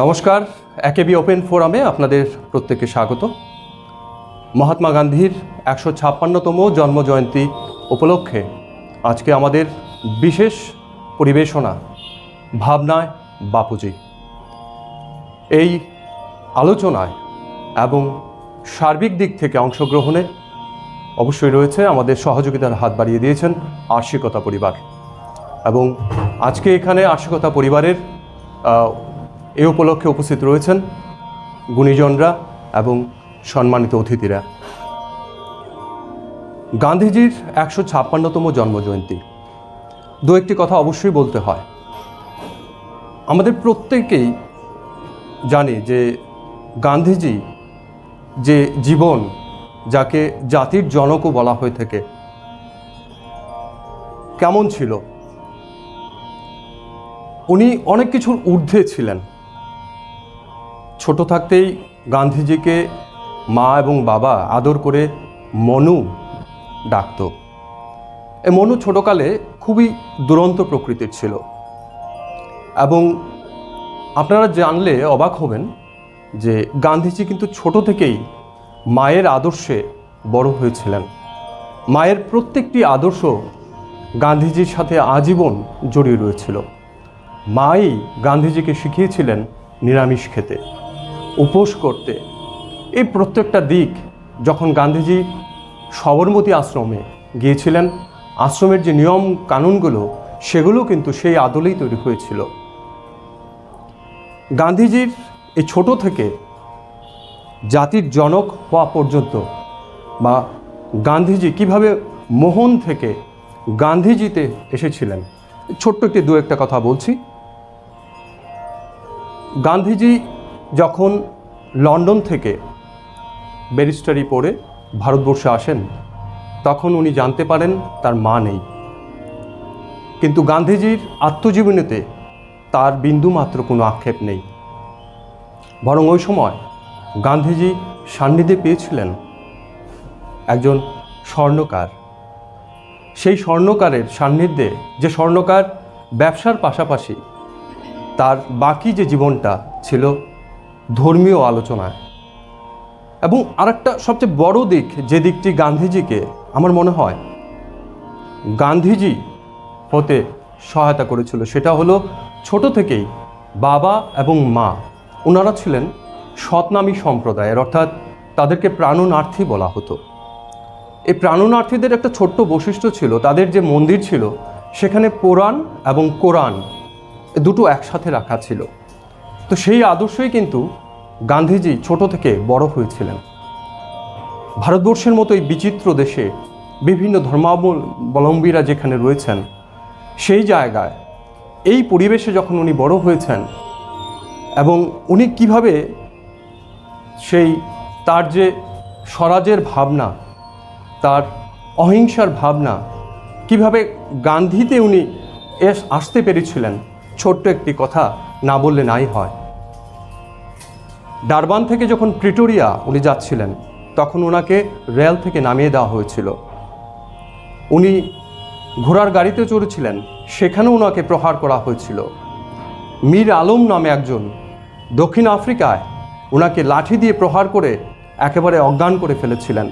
নমস্কার, একেবি ওপেন ফোরামে আপনাদের প্রত্যেককে স্বাগত। মহাত্মা গান্ধীর একশো ছাপ্পান্নতম জন্মজয়ন্তী উপলক্ষে আজকে আমাদের বিশেষ পরিবেশনা, ভাবনায় বাপুজি। এই আলোচনায় এবং সার্বিক দিক থেকে অংশগ্রহণে অবশ্যই রয়েছে আমাদের সহযোগিতার হাত বাড়িয়ে দিয়েছেন আর্শিকতা পরিবার। এবং আজকে এখানে আর্শিকতা পরিবারের এ উপলক্ষে উপস্থিত রয়েছেন গুণীজনরা এবং সম্মানিত অতিথিরা। গান্ধীজির একশো ছাপ্পান্নতম জন্মজয়ন্তী। দু একটি কথা অবশ্যই বলতে হয়। আমাদের প্রত্যেকেই জানি যে গান্ধীজি যে জীবন যাকে জাতির জনকও বলা হয়ে থাকে, কেমন ছিল? উনি অনেক কিছুর ঊর্ধ্বে ছিলেন। ছোট থাকতেই গান্ধীজিকে মা এবং বাবা আদর করে মনু ডাকত। এ মনু ছোটকালে খুবই দুরন্ত প্রকৃতির ছিল। এবং আপনারা জানলে অবাক হবেন যে গান্ধীজি কিন্তু ছোট থেকেই মায়ের আদর্শে বড় হয়েছিলেন। মায়ের প্রত্যেকটি আদর্শ গান্ধীজির সাথে আজীবন জড়িয়ে রয়েছিল। মাই গান্ধীজিকে শিখিয়েছিলেন নিরামিষ খেতে। উপোস করতে। এই প্রত্যেকটা দিক যখন গান্ধীজি সবরমতী আশ্রমে গিয়েছিলেন, আশ্রমের যে নিয়ম কানুনগুলো, সেগুলো কিন্তু সেই আদলেই তৈরি হয়েছিল। গান্ধীজির এই ছোট থেকে জাতির জনক হওয়া পর্যন্ত বা গান্ধীজি কীভাবে মোহন থেকে গান্ধীজিতে এসেছিলেন, ছোট্ট একটি দু একটা কথা বলছি। গান্ধীজি যখন লন্ডন থেকে ব্যারিস্টারি পড়ে ভারতবর্ষে আসেন, তখন উনি জানতে পারেন তার মা নেই। কিন্তু গান্ধীজির আত্মজীবনীতে তার বিন্দুমাত্র কোনো আক্ষেপ নেই। বরং ওই সময় গান্ধীজি সান্নিধ্যে পেয়েছিলেন একজন স্বর্ণকার। সেই স্বর্ণকারের সান্নিধ্যে যে স্বর্ণকার ব্যবসার পাশাপাশি তার বাকি যে জীবনটা ছিল ধর্মীয় আলোচনায়। এবং আরেকটা সবচেয়ে বড় দিক যে দিকটি গান্ধীজিকে আমার মনে হয়, গান্ধীজি হতে সহায়তা করেছিল সেটা হলো ছোট থেকেই বাবা এবং মা, ওনারা ছিলেন সৎনামী সম্প্রদায়ের, অর্থাৎ তাদেরকে প্রাণনার্থী বলা হতো। এই প্রাণনার্থীদের একটা ছোট্ট বৈশিষ্ট্য ছিল, তাদের যে মন্দির ছিল সেখানে পুরাণ এবং কোরআন দুটো একসাথে রাখা ছিল। তো সেই আদর্শই কিন্তু গান্ধীজি ছোট থেকে বড় হয়েছিলেন। ভারতবর্ষের মতো এই বিচিত্র দেশে বিভিন্ন ধর্মাবলম্বীরা যেখানে রয়েছেন, সেই জায়গায় এই পরিবেশে যখন উনি বড় হয়েছেন এবং উনি কীভাবে সেই তার যে স্বরাজের ভাবনা, তার অহিংসার ভাবনা, কীভাবে গান্ধীতে উনি এস, আসতে পেরেছিলেন, ছোট্ট একটি কথা না বললে নাই হয়। ডারবান থেকে যখন প্রিটোরিয়া উনি যাচ্ছিলেন, তখন ওনাকে রেল থেকে নামিয়ে দেওয়া হয়েছিল। উনি ঘোড়ার গাড়িতে চড়েছিলেন, সেখানেও ওনাকে প্রহার করা হয়েছিল। মীর আলম নামে একজন দক্ষিণ আফ্রিকায় ওনাকে লাঠি দিয়ে প্রহার করে একেবারে অজ্ঞান করে ফেলেছিলেন।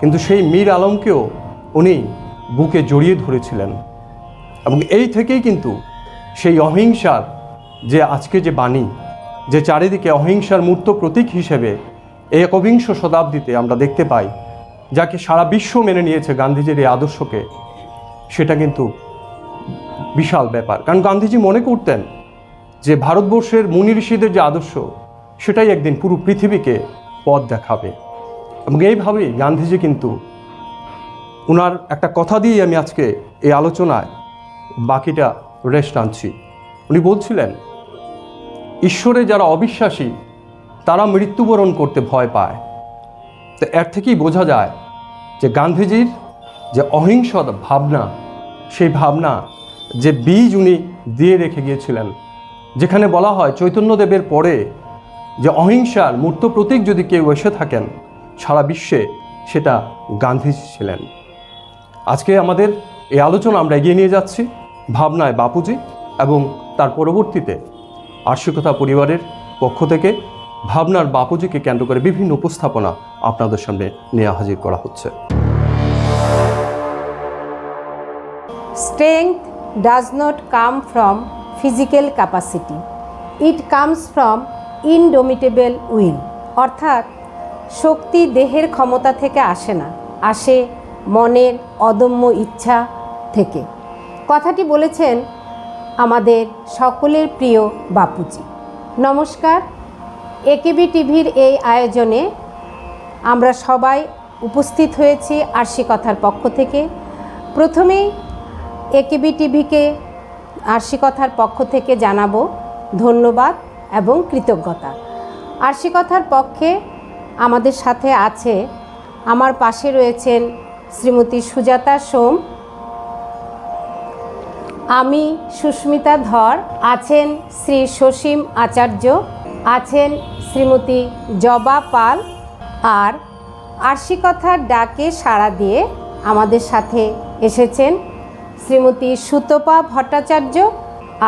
কিন্তু সেই মীর আলমকেও উনি বুকে জড়িয়ে ধরেছিলেন। এবং এই থেকেই কিন্তু সেই অহিংসার যে আজকে যে বাণী, যে চারিদিকে অহিংসার মূর্ত প্রতীক হিসেবে এই একবিংশ শতাব্দীতে আমরা দেখতে পাই, যাকে সারা বিশ্ব মেনে নিয়েছে গান্ধীজির এই আদর্শকে, সেটা কিন্তু বিশাল ব্যাপার। কারণ গান্ধীজি মনে করতেন যে ভারতবর্ষের মুনি ঋষিদের যে আদর্শ, সেটাই একদিন পুরো পৃথিবীকে পথ দেখাবে। এবং এইভাবেই গান্ধীজি কিন্তু ওনার একটা কথা দিয়েই আমি আজকে এই আলোচনায় বাকিটা রেস্ট আনছি। উনি বলছিলেন ঈশ্বরে যারা অবিশ্বাসী, তারা মৃত্যুবরণ করতে ভয় পায়। তো এর থেকেই বোঝা যায় যে গান্ধীজির যে অহিংস ভাবনা, সেই ভাবনা, যে বীজ উনি দিয়ে রেখে গিয়েছিলেন, যেখানে বলা হয় চৈতন্যদেবের পরে যে অহিংসার মূর্ত প্রতীক যদি কেউ এসে থাকেন, সারা বিশ্বে সেটা গান্ধীজি ছিলেন। আজকে আমাদের এই আলোচনা আমরা এগিয়ে নিয়ে যাচ্ছি ভাবনায় বাপুজি এবং তার পরবর্তীতে আর্শিকতা পরিবারের পক্ষ থেকে ভাবনার বাপুজিকে কেন্দ্র করে বিভিন্ন উপস্থাপনা আপনাদের সামনে নেওয়া হাজির করা হচ্ছে। Strength does not come from physical capacity it comes from indomitable will অর্থাৎ শক্তি দেহের ক্ষমতা থেকে আসে না, আসে মনের অদম্য ইচ্ছা থেকে। কথাটি বলেছেন আমাদের সকলের প্রিয় বাপুজি। নমস্কার। একেবি টিভির এই আয়োজনে আমরা সবাই উপস্থিত হয়েছি আরশি কথার পক্ষ থেকে। প্রথমেই একেবি টিভিকে আরশি কথার পক্ষ থেকে জানাব ধন্যবাদ এবং কৃতজ্ঞতা। আরশি কথার পক্ষে আমাদের সাথে আছে, আমার পাশে রয়েছেন শ্রীমতী সুজাতা সোম আমি সুস্মিতা ধর, আছেন শ্রী সসীম আচার্য, আছেন শ্রীমতী জবা পাল আর আরশি কথার ডাকে সাড়া দিয়ে আমাদের সাথে এসেছেন শ্রীমতী সুতপা ভট্টাচার্য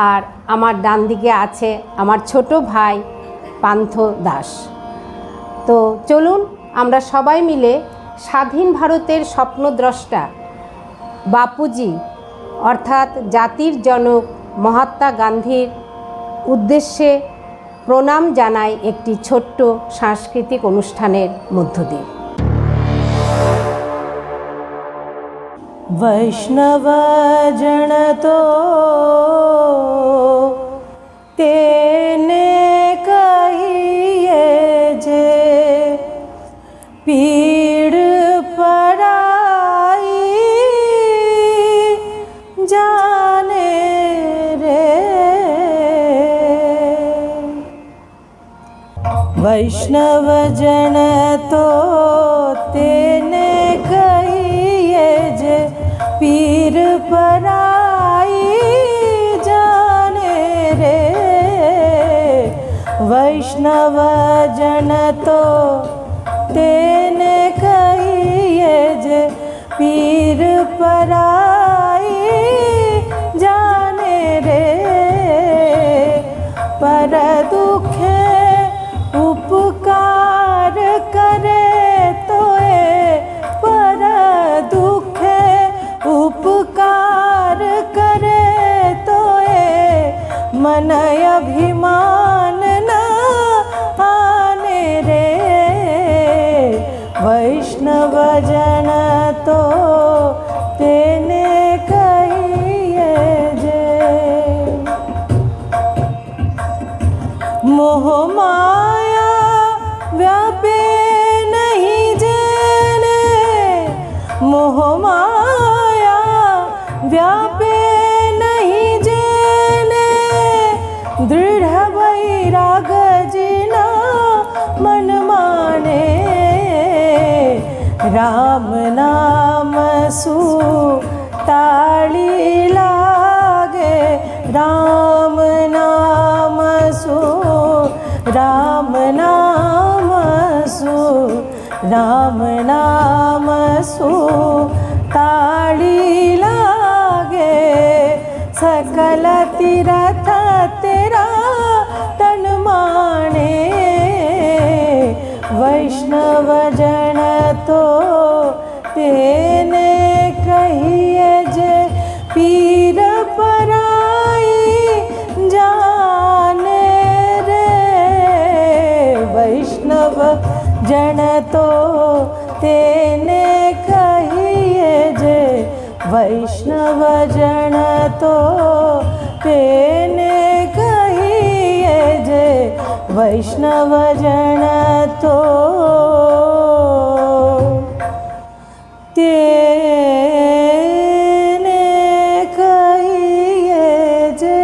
আর আমার ডান দিকে আছে আমার ছোট ভাই পান্থ দাস। তো চলুন, আমরা সবাই মিলে স্বাধীন ভারতের স্বপ্নদ্রষ্টা বাপুজি অর্থাৎ জাতির জনক মহাত্মা গান্ধীর উদ্দেশ্যে প্রণাম জানাই একটি ছোট্ট সাংস্কৃতিক অনুষ্ঠানের মধ্য দিয়ে वैष्णव जन तो तेने कहिए जे पीड़ वैष्णव जन तो तेने कहिए जे पीर पराई जाने रे। वैष्णव जन तो तेने कहिए जे पीर ಮನ सु ताली लागे सकल तीरथ तेरा तन माने वैष्णव जन तो तेने कहिए जे पीर पराई जाने रे वैष्णव जन तो तेने वैष्णव जन तो तेने कहिए जे वैष्णवजन तो। तेने कहिए जे।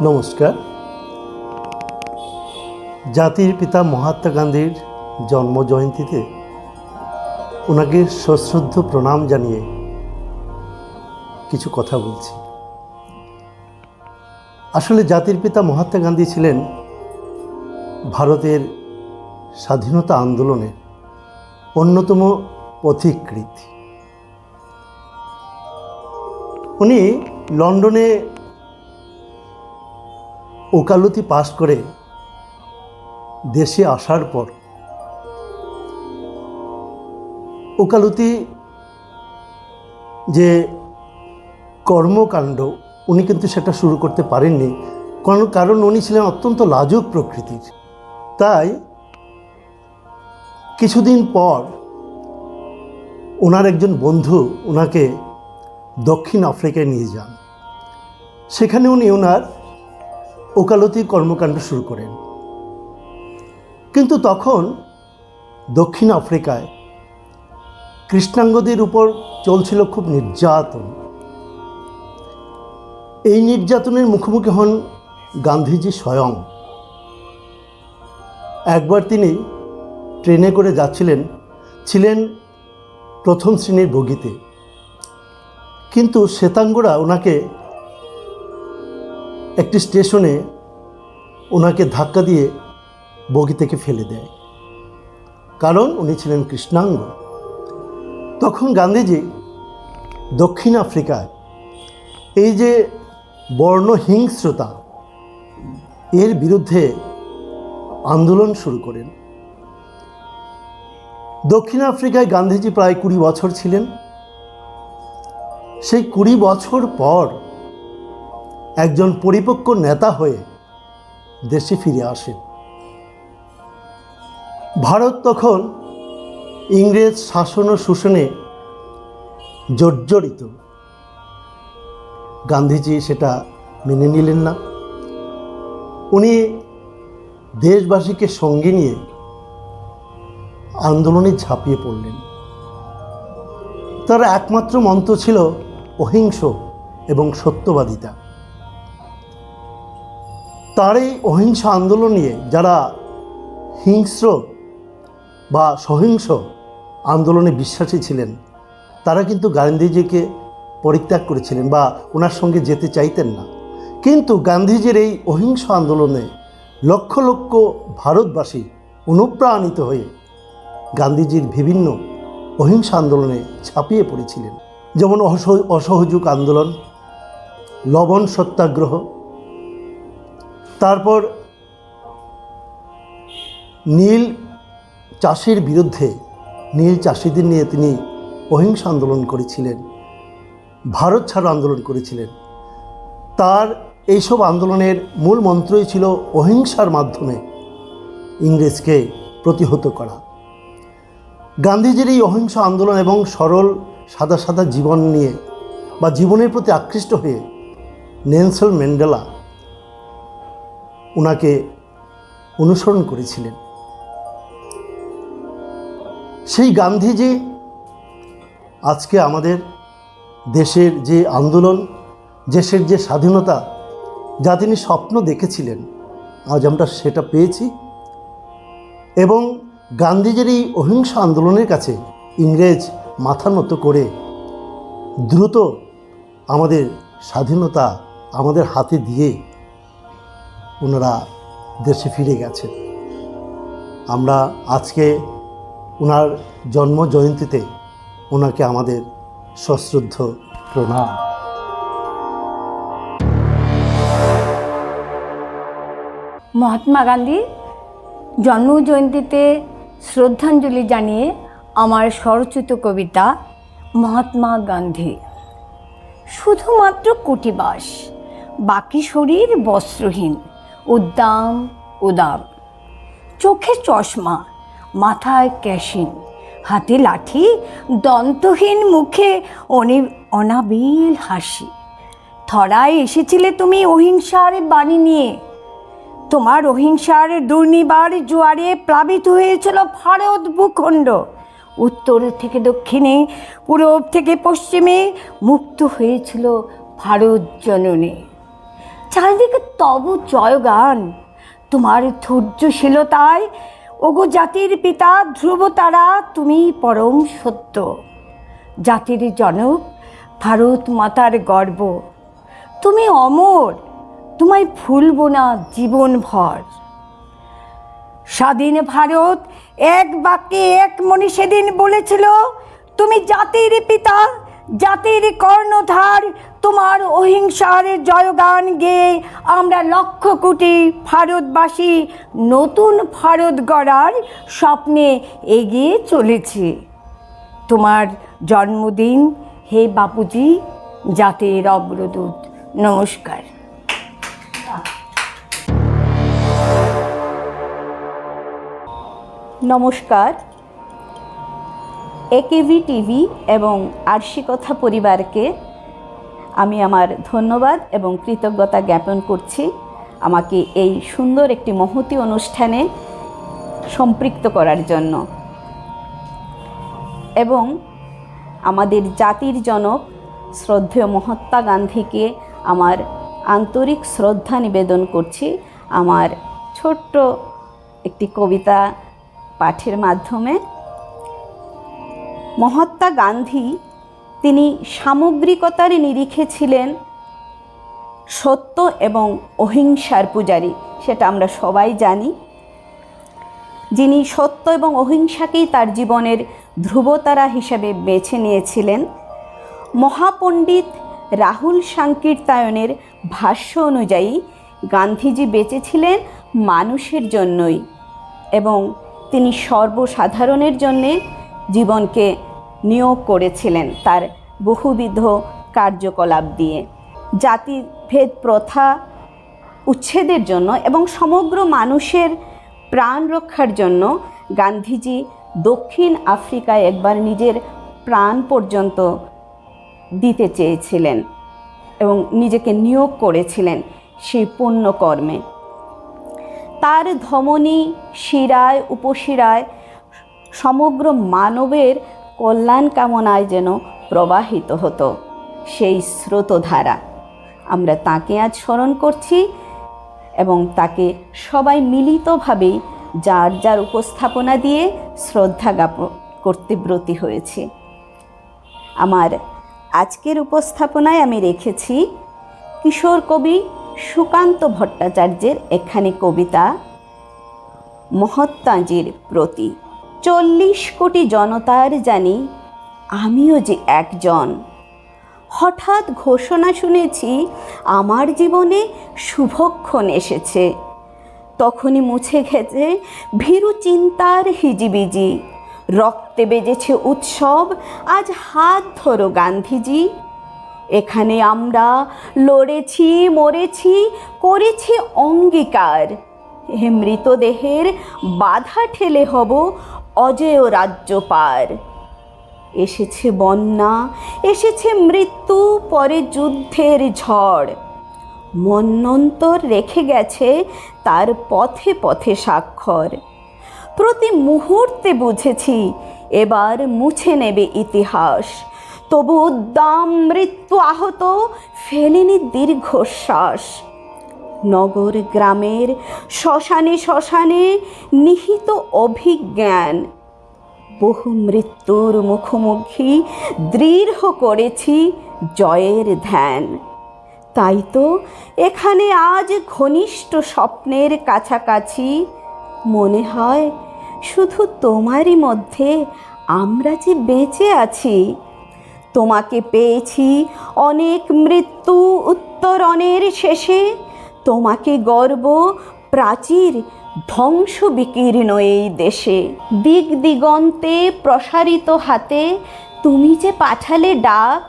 नमस्कार। জাতির পিতা মহাত্মা গান্ধীর জন্ম জয়ন্তীতে ওনাকে সশ্রদ্ধ প্রণাম জানিয়ে কিছু কথা বলছি। আসলে জাতির পিতা মহাত্মা গান্ধী ছিলেন ভারতের স্বাধীনতা আন্দোলনের অন্যতম পথিকৃৎ। উনি লন্ডনে ওকালতি পাশ করে দেশে আসার পর ওকালতি যে কর্মকাণ্ড, উনি কিন্তু সেটা শুরু করতে পারেননি। কারণ কারণ উনি ছিলেন অত্যন্ত লাজুক প্রকৃতির। তাই কিছুদিন পর ওনার একজন বন্ধু ওনাকে দক্ষিণ আফ্রিকায় নিয়ে যান। সেখানে উনি ওনার ওকালতি কর্মকাণ্ড শুরু করেন। কিন্তু তখন দক্ষিণ আফ্রিকায় কৃষ্ণাঙ্গদের উপর চলছিল খুব নির্যাতন। এই নির্যাতনের মুখোমুখি হন গান্ধীজি স্বয়ং। একবার তিনি ট্রেনে করে যাচ্ছিলেন, ছিলেন প্রথম শ্রেণির বগিতে। কিন্তু শ্বেতাঙ্গরা ওনাকে একটি স্টেশনে ওনাকে ধাক্কা দিয়ে বগি থেকে ফেলে দেয়। কারণ উনি ছিলেন কৃষ্ণাঙ্গ। তখন গান্ধীজি দক্ষিণ আফ্রিকায় এই যে বর্ণহিংস্রতা এর বিরুদ্ধে আন্দোলন শুরু করেন। দক্ষিণ আফ্রিকায় গান্ধীজি প্রায় কুড়ি বছর ছিলেন। সেই কুড়ি বছর পর একজন পরিপক্ক নেতা হয়ে দেশে ফিরে আসেন। ভারত তখন ইংরেজ শাসন ও শোষণে জর্জরিত। গান্ধীজি সেটা মেনে নিলেন না। উনি দেশবাসীকে সঙ্গে নিয়ে আন্দোলনে ঝাঁপিয়ে পড়লেন। তার একমাত্র মন্ত্র ছিল অহিংস এবং সত্যবাদিতা। তার এই অহিংস আন্দোলন নিয়ে যারা হিংস্র বা সহিংস আন্দোলনে বিশ্বাসী ছিলেন, তারা কিন্তু গান্ধীজিকে পরিত্যাগ করেছিলেন বা ওনার সঙ্গে যেতে চাইতেন না। কিন্তু গান্ধীজির এই অহিংস আন্দোলনে লক্ষ লক্ষ ভারতবাসী অনুপ্রাণিত হয়ে গান্ধীজির বিভিন্ন অহিংস আন্দোলনে ছাপিয়ে পড়েছিলেন। যেমন অসহ অসহযোগ আন্দোলন, লবণ সত্যাগ্রহ, তারপর নীল চাষের বিরুদ্ধে নীল চাষিদের নিয়ে তিনি অহিংস আন্দোলন করেছিলেন, ভারত ছাড়ো আন্দোলন করেছিলেন। তার এইসব আন্দোলনের মূল মন্ত্রই ছিল অহিংসার মাধ্যমে ইংরেজকে প্রতিহত করা। গান্ধীজির এই অহিংস আন্দোলন এবং সরল, সাদা সাদা জীবন নিয়ে বা জীবনের প্রতি আকৃষ্ট হয়ে নেলসন ম্যান্ডেলা ওনাকে অনুসরণ করেছিলেন। সেই গান্ধীজি আজকে আমাদের দেশের যে আন্দোলন, দেশের যে স্বাধীনতা, যা তিনি স্বপ্ন দেখেছিলেন, আজ আমরা সেটা পেয়েছি। এবং গান্ধীজির এই অহিংস আন্দোলনের কাছে ইংরেজ মাথা নত করে দ্রুত আমাদের স্বাধীনতা আমাদের হাতে দিয়ে ওনারা দেশে ফিরে গেছেন। আমরা আজকে ওনার জন্ম জয়ন্তীতে ওনাকে আমাদের সশ্রদ্ধ প্রণাম। মহাত্মা গান্ধী জন্ম জয়ন্তীতে শ্রদ্ধাঞ্জলি জানিয়ে আমার স্বরচিত কবিতা মহাত্মা গান্ধী। শুধুমাত্র কুটিবাস, বাকি শরীর বস্ত্রহীন, উদ্দাম, উদাম। চোখে চশমা মাথায় ক্যাশিন হাতে লাঠি, দন্তহীন মুখে অনি, অনাবিল হাসি। থরায় এসেছিলে তুমি অহিংসার বাণী নিয়ে। তোমার অহিংসার দুর্নিবার জোয়ারে প্লাবিত হয়েছিল ভারত ভূখণ্ড। উত্তর থেকে দক্ষিণে, পূরব থেকে পশ্চিমে মুক্ত হয়েছিল ভারত জননী। চারিদিকে তব জয়গান। তোমার ধৈর্যশীলতায় ওগো জাতির পিতা, ধ্রুব তারা, তুমি পরম সত্য। জাতির জনক, ভারত মাতার গর্ব। তুমি অমর, তোমায় ভুলব না জীবনভর। স্বাধীন ভারত, এক বাক্যে এক মনে সেদিন বলেছিল, তুমি জাতির পিতা, জাতির কর্ণধার তোমার অহিংসার জয়গান গেয়ে আমরা লক্ষ কোটি ভারতবাসী নতুন ভারত গড়ার স্বপ্নে এগিয়ে চলেছি। তোমার জন্মদিন, হে বাপুজি, জাতির অগ্রদূত, নমস্কার। নমস্কার। একেভি টিভি এবং আরশি কথা পরিবারকে আমি আমার ধন্যবাদ এবং কৃতজ্ঞতা জ্ঞাপন করছি। আমাকে এই সুন্দর একটি মহতি অনুষ্ঠানে সম্পৃক্ত করার জন্য। এবং আমাদের জাতির জনক শ্রদ্ধেয় মহাত্মা গান্ধীকে আমার আন্তরিক শ্রদ্ধা নিবেদন করছি। আমার ছোট্ট একটি কবিতা পাঠের মাধ্যমে। মহাত্মা গান্ধী তিনি সামগ্রিকতার নিরিখে ছিলেন সত্য এবং অহিংসার পূজারী, সেটা আমরা সবাই জানি। যিনি সত্য এবং অহিংসাকেই তার জীবনের ধ্রুবতারা হিসেবে বেছে নিয়েছিলেন, মহাপণ্ডিত রাহুল সাংকীর্তায়নের ভাষ্য অনুযায়ী, গান্ধীজি বেঁচেছিলেন মানুষের জন্যই এবং তিনি সর্বসাধারণের জন্যে জীবনকে নিয়োগ করেছিলেন তার বহুবিধ কার্যকলাপ দিয়ে। জাতিভেদ প্রথা উচ্ছেদের জন্য এবং সমগ্র মানুষের প্রাণ রক্ষার জন্য গান্ধীজি দক্ষিণ আফ্রিকায় একবার নিজের প্রাণ পর্যন্ত দিতে চেয়েছিলেন এবং নিজেকে নিয়োগ করেছিলেন সেই পুণ্যকর্মে। তার ধমনী, শিরায়, উপশিরায় সমগ্র মানবের কল্যাণ কামনায় যেন প্রবাহিত হতো। সেই স্রোতধারা। আমরা তাকে আজ স্মরণ করছি এবং তাকে সবাই মিলিতভাবেই যার যার উপস্থাপনা দিয়ে শ্রদ্ধা জ্ঞাপন করতে ব্রতী হয়েছে। আমার আজকের উপস্থাপনায় আমি রেখেছি কিশোর কবি সুকান্ত ভট্টাচার্যের এখানে কবিতা মহাত্মাজির প্রতি। চল্লিশ কোটি জনতার জানি, আমিও যে একজন। হঠাৎ ঘোষণা শুনেছি আমার জীবনে শুভক্ষণ এসেছে। তখনই মুছে গেছে ভীরু চিন্তার হিজিবিজি। রক্তে বেজেছে উৎসব, আজ হাত ধরো গান্ধীজি। এখানে আমরা লড়েছি, মরেছি, করেছি অঙ্গীকার। মৃতদেহের বাধা ঠেলে হব অজেয় রাজ্য পার। এসেছে বন্যা, এসেছে মৃত্যু, পরে যুদ্ধের ঝড়। মন্নন্তর রেখে গেছে, তার পথে পথে স্বাক্ষর। প্রতি মুহূর্তে বুঝেছি, এবার মুছে নেবে ইতিহাস। তবু উদ্দাম মৃত্যু আহত, ফেলেনি দীর্ঘশ্বাস। নগর গ্রামের শ্মশানে শ্মশানে নিহিত অভিজ্ঞান। বহু মৃত্যুর মুখোমুখি দৃঢ় করেছি জয়ের ধ্যান। তাই তো এখানে আজ ঘনিষ্ঠ স্বপ্নের কাছাকাছি। মনে হয় শুধু তোমারই মধ্যে আমরা যে বেঁচে আছি। তোমাকে পেয়েছি অনেক মৃত্যু উত্তরণের শেষে। তোমাকে গর্ব, প্রাচীর, ধ্বংস বিকীর্ণ এই দেশে। দিক দিগন্তে প্রসারিত হাতে তুমি যে পাঠালে ডাক,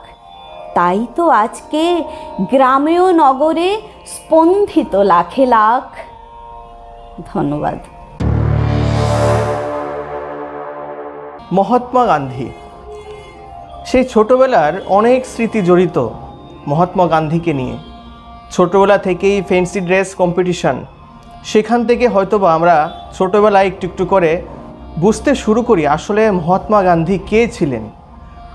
তাই তো আজকে গ্রামেও নগরে স্পন্দিত লাখে লাখ। ধন্যবাদ। মহাত্মা গান্ধী। সেই ছোটবেলার অনেক স্মৃতি জড়িত মহাত্মা গান্ধীকে নিয়ে। ছোটবেলা থেকেই ফ্যান্সি ড্রেস কম্পিটিশন সেখান থেকে হয়তোবা আমরা ছোটোবেলায় একটু একটু করে বুঝতে শুরু করি আসলে মহাত্মা গান্ধী কে ছিলেন?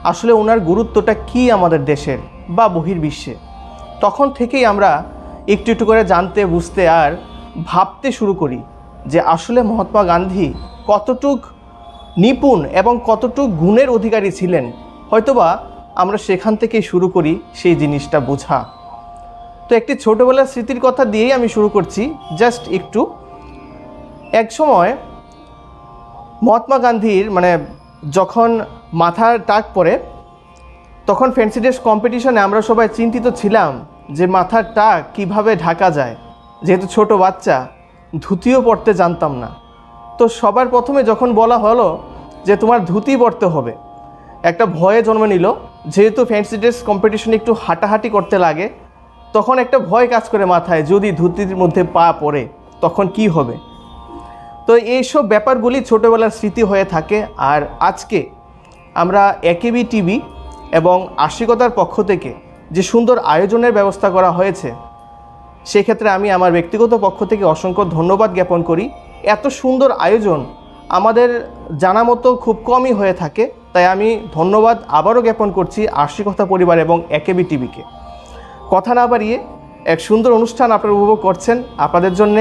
আসলে ওনার গুরুত্বটা কি আমাদের দেশের বা বহির্বিশ্বে? তখন থেকেই আমরা একটু একটু করে জানতে, বুঝতে আর ভাবতে শুরু করি যে আসলে মহাত্মা গান্ধী কতটুক নিপুণ এবং কতটুক গুণের অধিকারী ছিলেন। হয়তোবা আমরা সেখান থেকেই শুরু করি সেই জিনিসটা বোঝা। তো একটি ছোটোবেলার স্মৃতির কথা দিয়েই আমি শুরু করছি। জাস্ট একটু। এক সময় মহাত্মা গান্ধীর মানে যখন মাথার টাক পড়ে, তখন ফ্যান্সি ড্রেস কম্পিটিশনে আমরা সবাই চিন্তিত ছিলাম যে মাথার টাক কীভাবে ঢাকা যায়। যেহেতু ছোট বাচ্চা, ধুতিও পরতে জানতাম না। তো সবার প্রথমে যখন বলা হলো যে তোমার ধুতি পড়তে হবে, একটা ভয়ে জন্ম নিল। যেহেতু ফ্যান্সি ড্রেস কম্পিটিশনে একটু হাঁটাহাঁটি করতে লাগে তখন একটা ভয় কাজ করে মাথায়, যদি ধুতির মধ্যে পা পড়ে, তখন কি হবে? তো এইসব ব্যাপারগুলি ছোটোবেলার স্মৃতি হয়ে থাকে, আর আজকে আমরা একেবি টিভি এবং আশিকতার পক্ষ থেকে যে সুন্দর আয়োজনের ব্যবস্থা করা হয়েছে, সেক্ষেত্রে আমি আমার ব্যক্তিগত পক্ষ থেকে অসংখ্য ধন্যবাদ জ্ঞাপন করি। এত সুন্দর আয়োজন আমাদের জানা মতো খুব কমই হয়ে থাকে, তাই আমি ধন্যবাদ আবারও জ্ঞাপন করছি আশিকতা পরিবার এবং একেবি টিভিকে। কথা না বাড়িয়ে এক সুন্দর অনুষ্ঠান আপনারা উপভোগ করছেন। আপনাদের জন্য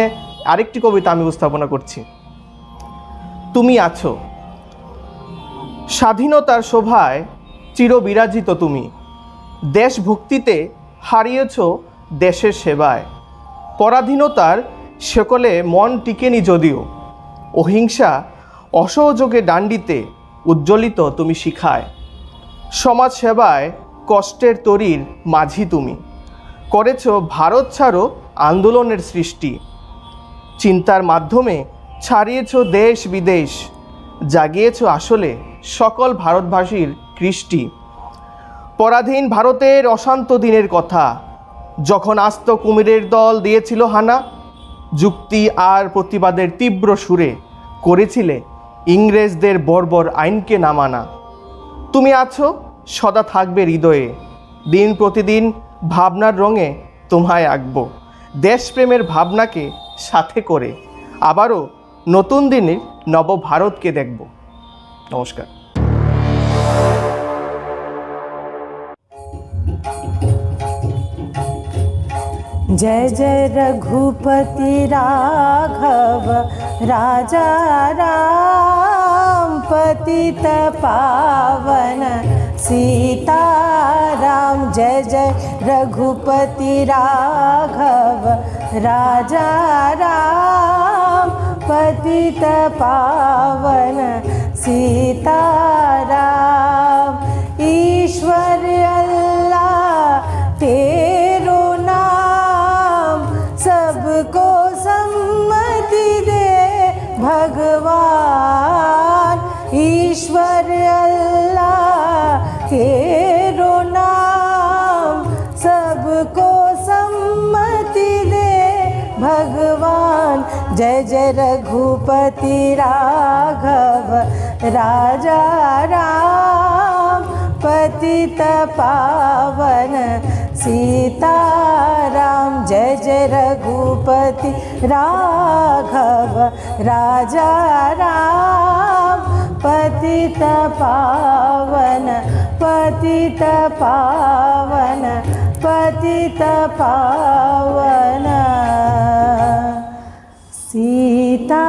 আরেকটি কবিতা আমি উপস্থাপনা করছি। তুমি আছো। স্বাধীনতার শোভায় চিরবিরাজিত তুমি। দেশভক্তিতে হারিয়েছ দেশের সেবায়। পরাধীনতার সকলে মন টিকেনি যদিও। অহিংসা অসহযোগে ডান্ডিতে উজ্জ্বলিত তুমি শিখায়। সমাজ সেবায় কষ্টের তরির মাঝি তুমি। করেছ ভারত ছাড়ো আন্দোলনের সৃষ্টি। চিন্তার মাধ্যমে ছাড়িয়েছ দেশ বিদেশ, জাগিয়েছ আসলে সকল ভারতবাসীর কৃষ্টি। পরাধীন ভারতের অশান্ত দিনের কথা, যখন আস্ত কুমিরের দল দিয়েছিল হানা, যুক্তি আর প্রতিবাদের তীব্র সুরে করেছিলে ইংরেজদের বর্বর আইনকে নামানা তুমি আছো, সদা থাকবে হৃদয়ে, দিন প্রতিদিন ভাবনার রঙে তোমায় আঁকব দেশপ্রেমের ভাবনাকে সাথে করে আবারও নতুন দিনে নবভারতকে দেখব নমস্কার जय जय रघुपति राघव राजा राम पतित पावन सीताराम जय जय रघुपति राघव राजा राम पतित पावन सीताराम। सबको सम्मति दे भगवान। जय जय रघुपति राघव। राजा राम, पतित पावन। सीताराम, जय जय रघुपति राघव। राजा राम, पतित पावन। पतित पावन। पतित पावन। सीतारा